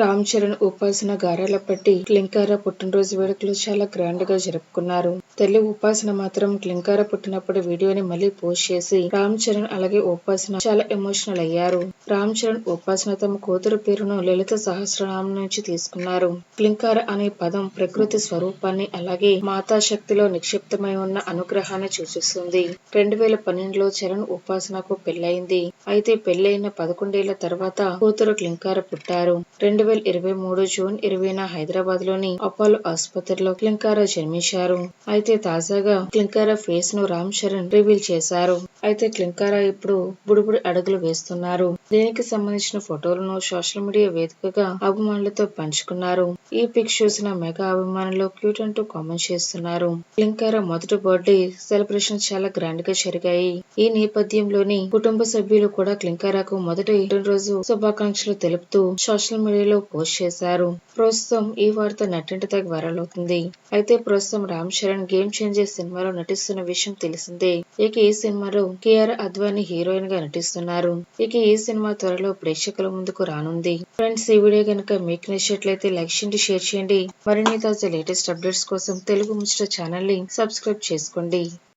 రామ్ చరణ్ ఉపాసన గారాల పట్టి క్లింకార పుట్టినరోజు వేడుకలు చాలా గ్రాండ్గా జరుపుకున్నారు. తల్లి ఉపాసన మాత్రం క్లింకార పుట్టినప్పుడు వీడియోని మళ్ళీ పోస్ట్ చేసి రామ్ చరణ్ అలాగే ఉపాసన చాలా ఎమోషనల్ అయ్యారు. రామ్ చరణ్ ఉపాసన తమ కూతురు పేరును లలిత సహస్రనామం నుంచి తీసుకున్నారు. క్లింకార అనే పదం ప్రకృతి స్వరూపాన్ని అలాగే మాతా శక్తిలో నిక్షిప్తమై ఉన్న అనుగ్రహాన్ని సూచిస్తుంది. రెండు వేల పన్నెండులో చరణ్ ఉపాసనకు పెళ్ళైంది అయితే పెళ్ళైన పదకొండేళ్ళ తర్వాత కూతురు క్లింకార పుట్టారు. రెండు వేల ఇరవై మూడు జూన్ ఇరవైన హైదరాబాద్లోని అపోలో ఆసుపత్రిలో క్లింకారా జన్మించారు. అయితే తాజాగా క్లింకారా ఫేస్ను రామ్ చరణ్ రివీల్ చేశారు. అయితే క్లింకారా ఇప్పుడు బుడిబుడి అడుగులు వేస్తున్నారు. దీనికి సంబంధించిన ఫోటోలను సోషల్ మీడియా వేదికగా అభిమానులతో పంచుకున్నారు. ఈ పిక్ చూసిన మెగా అభిమానులు క్యూట్ అంటూ కామెంట్ చేస్తున్నారు. క్లింకారా మొదటి బర్త్డే సెలబ్రేషన్ చాలా గ్రాండ్గా జరిగాయి. ఈ నేపథ్యంలోని కుటుంబ సభ్యులు కూడా క్లింకారాకు మొదటి రోజు శుభాకాంక్షలు తెలుపుతూ సోషల్ మీడియాలో పోస్ట్ చేశారు. ప్రస్తుతం ఈ వార్త నటింటి తగ్గ వైరల్ అవుతుంది. అయితే ప్రస్తుతం రామ్ చరణ్ గేమ్ చేంజర్ సినిమాలో నటిస్తున్న విషయం తెలిసిందే. ఇక ఈ సినిమాలో కేఆర్ అద్వాని హీరోయిన్గా నటిస్తున్నారు. ఇక ఈ సినిమా త్వరలో ప్రేక్షకుల ముందుకు రానుంది. ఫ్రెండ్స్ ఈ వీడియో కనుక మీకు నచ్చినట్లయితే లైక్ చేయండి షేర్ చేయండి. మరిన్ని తాజా లేటెస్ట్ అప్డేట్స్ కోసం తెలుగు ముచ్చట ఛానల్ని సబ్స్క్రైబ్ చేసుకోండి.